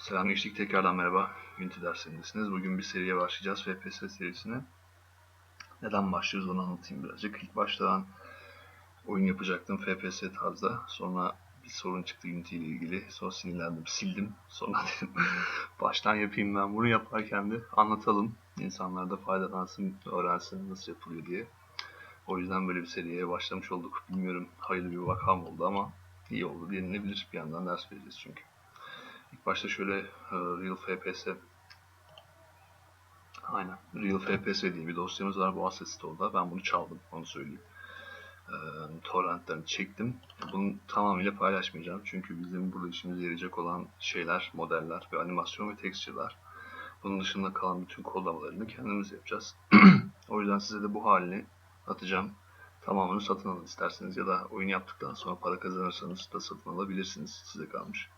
Selamünaleyküm tekrardan merhaba. Unity derslerindesiniz. Bugün bir seriye başlayacağız. FPS serisine. Neden başlıyoruz onu anlatayım birazcık. İlk başta ben oyun yapacaktım FPS tarzda. Sonra bir sorun çıktı Unity ile ilgili. Sonra sinirlendim, sildim. Sonra dedim baştan yapayım ben bunu yaparken de anlatalım. İnsanlar da faydalansın, öğrensin nasıl yapılıyor diye. O yüzden böyle bir seriye başlamış olduk. Bilmiyorum hayırlı bir vakam oldu ama iyi oldu denilebilir. Bir yandan ders vereceğiz çünkü. İlk başta şöyle e, Real FPS Aynen. Real FPS diye bir dosyamız var bu Asset Store'da. Ben bunu çaldım. Onu söyleyeyim. E, torrentlerini çektim. Bunu tamamıyla paylaşmayacağım. Çünkü bizim burada işimize yarayacak olan şeyler, modeller ve animasyon ve texture'lar. Bunun dışında kalan bütün kodlamalarını kendimiz yapacağız. o yüzden size de bu halini atacağım. Tamamını satın alın isterseniz ya da oyun yaptıktan sonra para kazanırsanız da satın alabilirsiniz. Size kalmış.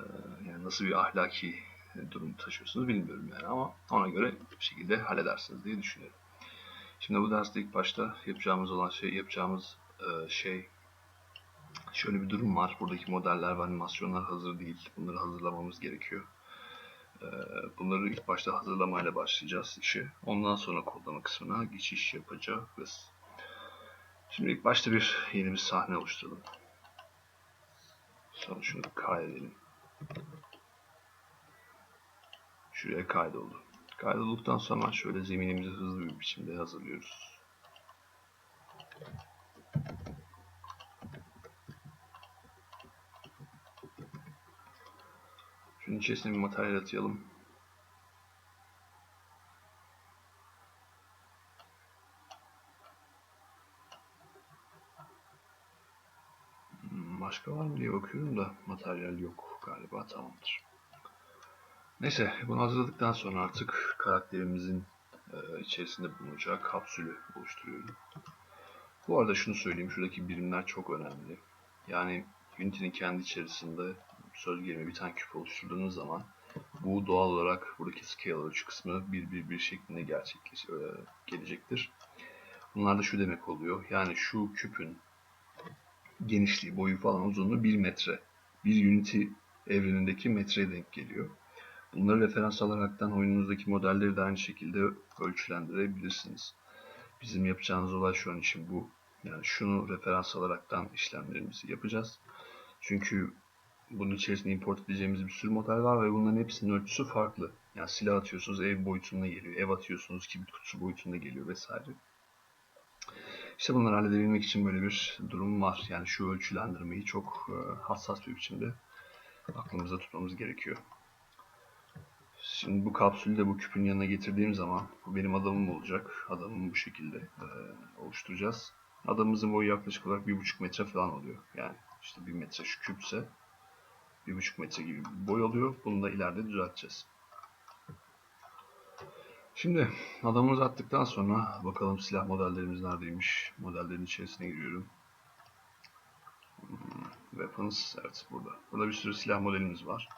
Ee, yani nasıl bir ahlaki durum taşıyorsunuz bilmiyorum yani ama ona göre bir şekilde halledersiniz diye düşünüyorum. Şimdi bu derste ilk başta yapacağımız olan şey, yapacağımız e, şey şöyle bir durum var. Buradaki modeller ve animasyonlar hazır değil. Bunları hazırlamamız gerekiyor. Ee, bunları ilk başta hazırlamayla başlayacağız işi. Ondan sonra kodlama kısmına geçiş yapacağız. Şimdi ilk başta bir yeni bir sahne oluşturalım. Sonra şunu kaydedelim. Şuraya kaydoldu. Kaydolduktan sonra şöyle zeminimizi hızlı bir biçimde hazırlıyoruz. Şunun içerisine bir materyal atayalım. Hmm, Başka var mı diye bakıyorum da materyal yok galiba tamamdır. Neyse bunu hazırladıktan sonra artık karakterimizin e, içerisinde bulunacağı kapsülü oluşturuyorum. Bu arada şunu söyleyeyim şuradaki birimler çok önemli. Yani Unity'nin kendi içerisinde söz gelimi bir tane küp oluşturduğunuz zaman bu doğal olarak buradaki scale ölçü kısmı bir bir bir şeklinde gerçekleş e, gelecektir. Bunlar da şu demek oluyor. Yani şu küpün genişliği, boyu falan uzunluğu 1 metre. Bir Unity evrenindeki metreye denk geliyor. Bunları referans alaraktan oyununuzdaki modelleri de aynı şekilde ölçülendirebilirsiniz. Bizim yapacağımız olay şu an için bu. Yani şunu referans alaraktan işlemlerimizi yapacağız. Çünkü bunun içerisinde import edeceğimiz bir sürü model var ve bunların hepsinin ölçüsü farklı. Yani silah atıyorsunuz ev boyutunda geliyor, ev atıyorsunuz kibrit kutusu boyutunda geliyor vesaire. İşte bunları halledebilmek için böyle bir durum var. Yani şu ölçülendirmeyi çok hassas bir biçimde aklımızda tutmamız gerekiyor. Şimdi bu kapsülü de bu küpün yanına getirdiğim zaman bu benim adamım olacak. Adamımı bu şekilde e, oluşturacağız. Adamımızın boyu yaklaşık olarak 1,5 metre falan oluyor. Yani işte 1 metre şu küpse 1,5 metre gibi bir boy oluyor. Bunu da ileride düzelteceğiz. Şimdi adamımızı attıktan sonra bakalım silah modellerimiz neredeymiş. Modellerin içerisine giriyorum. Weapons evet burada. Burada bir sürü silah modelimiz var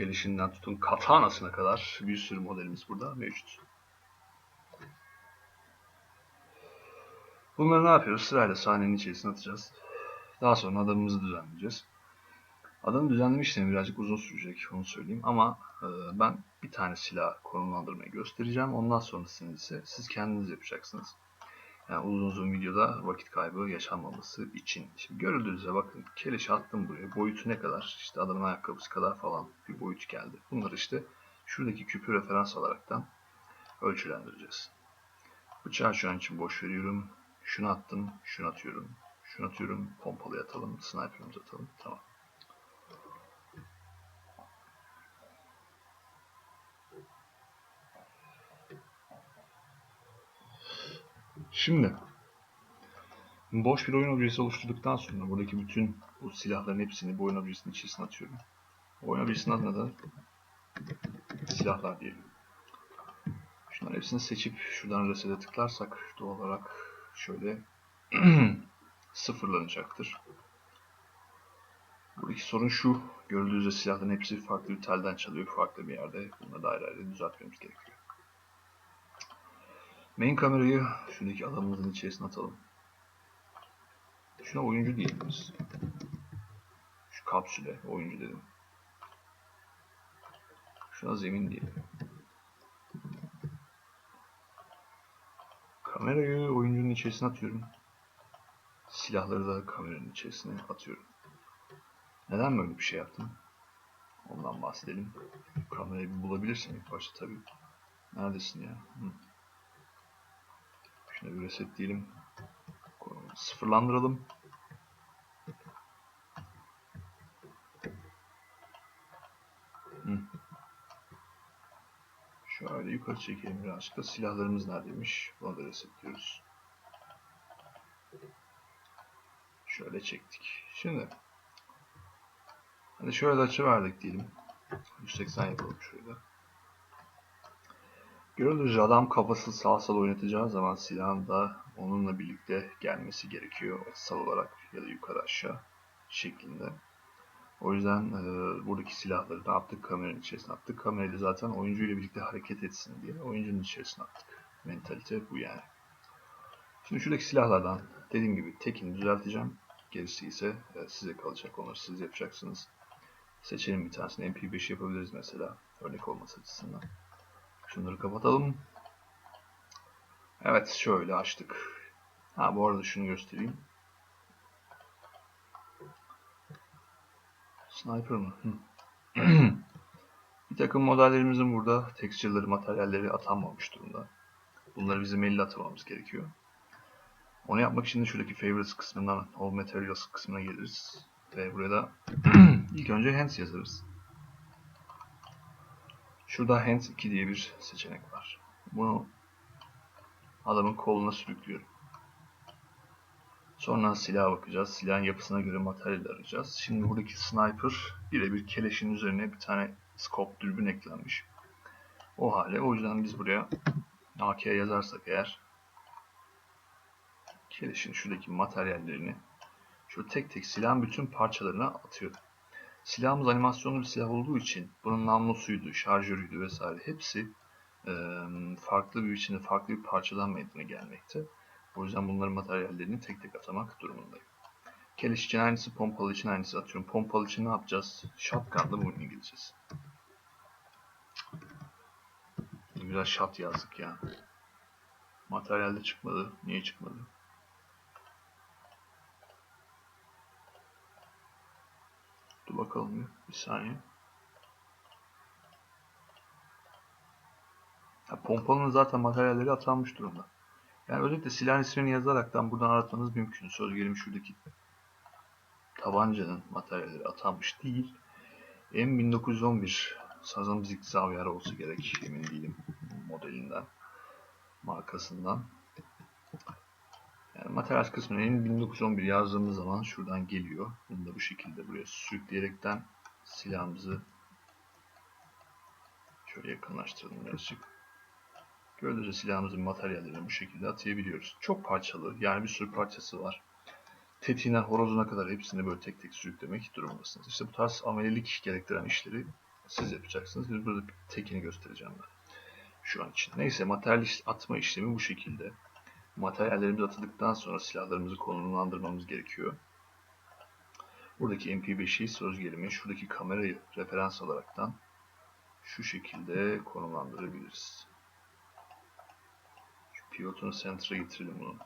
gelişinden tutun katanasına kadar bir sürü modelimiz burada mevcut. Bunları ne yapıyoruz? Sırayla sahnenin içerisine atacağız. Daha sonra adamımızı düzenleyeceğiz. Adamı düzenleme birazcık uzun sürecek onu söyleyeyim ama e, ben bir tane silah konumlandırmayı göstereceğim. Ondan sonrasını ise siz kendiniz yapacaksınız. Yani uzun uzun videoda vakit kaybı yaşanmaması için. Şimdi görüldüğü üzere bakın keleşi attım buraya. Boyutu ne kadar? İşte adamın ayakkabısı kadar falan bir boyut geldi. Bunları işte şuradaki küpü referans alaraktan ölçülendireceğiz. Bıçağı şu an için boş veriyorum. Şunu attım, şunu atıyorum. Şunu atıyorum, pompalı atalım, sniper'ımızı atalım. Tamam. Şimdi boş bir oyun objesi oluşturduktan sonra buradaki bütün bu silahların hepsini bu oyun objesinin içerisine atıyorum. Oyun objesinin adına da silahlar diyelim. Şunların hepsini seçip şuradan reset'e tıklarsak doğal olarak şöyle sıfırlanacaktır. Buradaki sorun şu. Görüldüğü üzere silahların hepsi farklı bir telden çalıyor. Farklı bir yerde. Bunları da ayrı ayrı düzeltmemiz gerekiyor. Main kamerayı şuradaki adamımızın içerisine atalım. Şuna oyuncu diyelim biz. Şu kapsüle oyuncu dedim. Şuna zemin diyelim. Kamerayı oyuncunun içerisine atıyorum. Silahları da kameranın içerisine atıyorum. Neden böyle bir şey yaptım? Ondan bahsedelim. Kamerayı bir bulabilirsem ilk başta tabii. Neredesin ya? Hı. Şunu bir resetleyelim. Sıfırlandıralım. Hı. Şöyle yukarı çekelim birazcık da silahlarımız neredeymiş? Bunu da resetliyoruz. Şöyle çektik. Şimdi hadi şöyle de açı verdik diyelim. 180 yapalım şöyle. Görüldüğü adam kafası sağ sol oynatacağı zaman silahın da onunla birlikte gelmesi gerekiyor. Sağ olarak ya da yukarı aşağı şeklinde. O yüzden e, buradaki silahları ne yaptık? Kameranın içerisine attık. Kamerayla zaten oyuncuyla birlikte hareket etsin diye oyuncunun içerisine attık. Mentalite bu yani. Şimdi şuradaki silahlardan dediğim gibi tekini düzelteceğim. Gerisi ise e, size kalacak. Onları siz yapacaksınız. Seçelim bir tanesini. MP5 yapabiliriz mesela. Örnek olması açısından. Şunları kapatalım. Evet şöyle açtık. Ha bu arada şunu göstereyim. Sniper mı? bir takım modellerimizin burada texture'ları, materyalleri atanmamış durumda. Bunları bizim elle atamamız gerekiyor. Onu yapmak için de şuradaki favorites kısmından all materials kısmına geliriz. Ve buraya da ilk önce hands yazarız. Şurada hands 2 diye bir seçenek var. Bunu adamın koluna sürüklüyorum. Sonra silaha bakacağız. Silahın yapısına göre materyal arayacağız. Şimdi buradaki sniper birebir keleşin üzerine bir tane scope dürbün eklenmiş. O hale. O yüzden biz buraya AK yazarsak eğer keleşin şuradaki materyallerini şu tek tek silahın bütün parçalarına atıyor. Silahımız animasyonlu bir silah olduğu için bunun namlusuydu, şarjörüydü vesaire hepsi e, farklı bir biçimde farklı bir parçadan meydana gelmekte. O yüzden bunların materyallerini tek tek atamak durumundayım. Keleş için aynısı, pompalı için aynısı atıyorum. Pompalı için ne yapacağız? Shotgun'la bunu gideceğiz. Biraz shot yazdık ya. Materyalde çıkmadı. Niye çıkmadı? Bakalım bir, saniye. Ya, pompalının zaten materyalleri atanmış durumda. Yani özellikle silahın ismini yazaraktan buradan aratmanız mümkün. Söz gelimi şuradaki tabancanın materyalleri atanmış değil. M1911 Sazan Bizik Xavier olsa gerek. Emin değilim modelinden, markasından. Yani materyal kısmına M1911 yazdığımız zaman şuradan geliyor. Bunu da bu şekilde buraya sürükleyerekten silahımızı şöyle yakınlaştıralım birazcık. Gördüğünüz silahımızın materyallerini bu şekilde atayabiliyoruz. Çok parçalı yani bir sürü parçası var. Tetiğinden horozuna kadar hepsini böyle tek tek sürüklemek durumundasınız. İşte bu tarz amelilik gerektiren işleri siz yapacaksınız. Biz burada tekini göstereceğim ben. Şu an için. Neyse materyal atma işlemi bu şekilde. Materyallerimizi atadıktan sonra silahlarımızı konumlandırmamız gerekiyor. Buradaki MP5'i söz gelimi şuradaki kamerayı referans alaraktan şu şekilde konumlandırabiliriz. Pivotunu center'a getirelim bunu.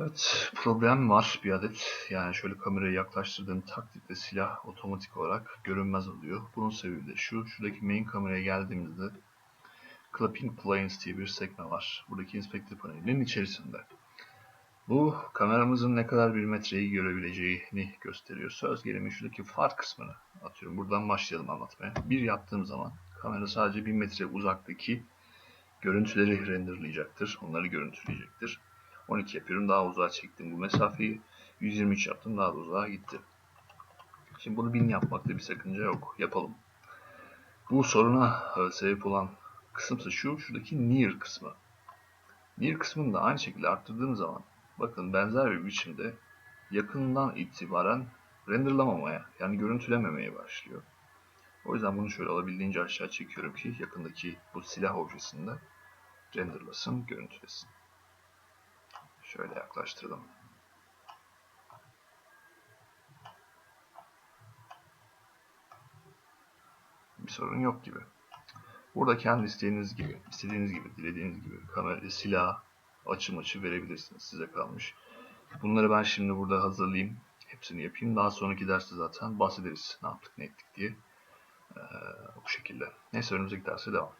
Evet, problem var bir adet. Yani şöyle kamerayı yaklaştırdığım takdirde silah otomatik olarak görünmez oluyor. Bunun sebebi de şu, şuradaki main kameraya geldiğimizde Clipping Planes diye bir sekme var. Buradaki inspektör panelinin içerisinde. Bu kameramızın ne kadar bir metreyi görebileceğini gösteriyor. Söz gelimi şuradaki far kısmını atıyorum. Buradan başlayalım anlatmaya. Bir yaptığım zaman kamera sadece bir metre uzaktaki görüntüleri renderlayacaktır. Onları görüntüleyecektir. 12 yapıyorum. Daha uzağa çektim bu mesafeyi. 123 yaptım. Daha da uzağa gitti. Şimdi bunu 1000 yapmakta bir sakınca yok. Yapalım. Bu soruna e, sebep olan kısımsa şu. Şuradaki near kısmı. Near kısmını da aynı şekilde arttırdığım zaman bakın benzer bir biçimde yakından itibaren renderlamamaya yani görüntülememeye başlıyor. O yüzden bunu şöyle alabildiğince aşağı çekiyorum ki yakındaki bu silah objesinde renderlasın, görüntülesin. Şöyle yaklaştıralım. Bir sorun yok gibi. Burada kendi isteğiniz gibi, istediğiniz gibi, dilediğiniz gibi kamera, silah, açı verebilirsiniz. Size kalmış. Bunları ben şimdi burada hazırlayayım. Hepsini yapayım. Daha sonraki derste zaten bahsederiz ne yaptık ne ettik diye. Ee, bu şekilde. Neyse önümüzdeki derse devam.